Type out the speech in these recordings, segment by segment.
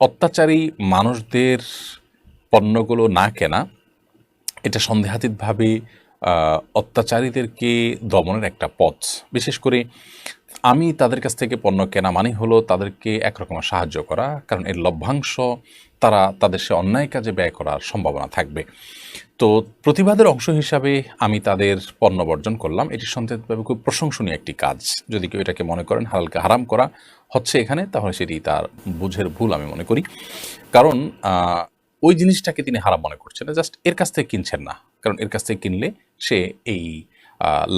অত্যাচারী মানুষদের পণ্যগুলো না কেনা এটা সন্দেহাতীতভাবে অত্যাচারীদেরকে দমনের একটা পথ। বিশেষ করে আমি তাদের কাছ থেকে পণ্য কেনা মানে হলো তাদেরকে একরকমের সাহায্য করা, কারণ এর লভ্যাংশ তারা, তাদের সে অন্যায় কাজে ব্যয় করার সম্ভাবনা থাকবে। তো প্রতিবাদের অংশ হিসাবে আমি তাদের পণ্য বর্জন করলাম। এটি সন্দেহভাবে খুব প্রশংসনীয় একটি কাজ। যদি কেউ এটাকে মনে করেন হালালকে হারাম করা হচ্ছে এখানে, তাহলে সেটি তার বুঝের ভুল আমি মনে করি। কারণ ওই জিনিসটাকে তিনি হারাম মনে করছেন না, জাস্ট এর কাছ থেকে কিনছেন না। কারণ এর কাছ থেকে কিনলে সে এই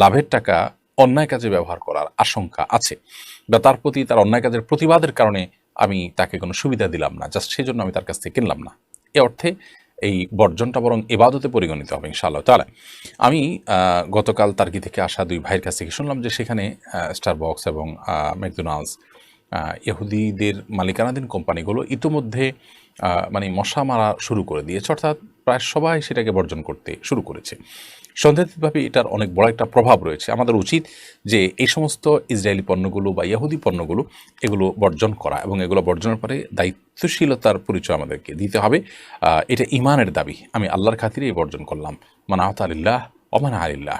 লাভের টাকা অন্যায় কাজে ব্যবহার করার আশঙ্কা আছে বা তার প্রতি তার অন্যায় কাজের প্রতিবাদের কারণে আমি তাকে কোনো সুবিধা দিলাম না জাস্ট সেই জন্য আমি তার কাছ থেকে কিনলাম না। এ অর্থে এই বর্জনটা বরং এবাদতে পরিগণিত হবে ইনশাআল্লাহ তাহলে আমি গতকাল তার্কি থেকে আসা দুই ভাইয়ের কাছ থেকে শুনলাম যে সেখানে স্টারবক্স এবং ম্যাকডোনাল্ডস ইহুদিদের মালিকানাধীন কোম্পানিগুলো ইতোমধ্যে মানে মশা মারা শুরু করে দিয়েছে। অর্থাৎ প্রায় সবাই সেটাকে বর্জন করতে শুরু করেছে। সন্দেহিতভাবে এটার অনেক বড় একটা প্রভাব রয়েছে। আমাদের উচিত যে এই সমস্ত ইসরায়েলি পণ্যগুলো বা ইয়াহুদি পণ্যগুলো এগুলো বর্জন করা এবং এগুলো বর্জনের পরে দায়িত্বশীলতার পরিচয় আমাদেরকে দিতে হবে। এটা ইমানের দাবি। আমি আল্লাহর খাতিরেই বর্জন করলাম। মানে আহত আলিল্লাহ অমান আলিল্লাহ।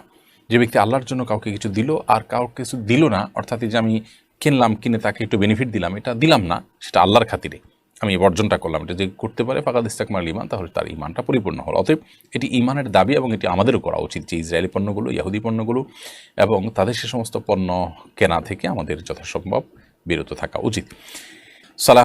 যে ব্যক্তি আল্লাহর জন্য কাউকে কিছু দিল আর কাউকে কিছু দিল না, অর্থাৎ যে আমি কিনলাম, কিনে তাকে একটু বেনিফিট দিলাম, এটা দিলাম না, সেটা আল্লাহর খাতিরে। আমি বর্জনটা করলাম, এটা যে করতে পারে ফাঁকা ইস্তাকমার ইমান তাহলে তার ইমানটা পরিপূর্ণ হল। অতএব এটি ইমানের দাবি এবং এটি আমাদেরও করা উচিত যে ইসরায়েলি পণ্যগুলো ইহুদি পণ্যগুলো এবং তাদের সে সমস্ত পণ্য কেনা থেকে আমাদের যথাসম্ভব বিরত থাকা উচিত। সালাম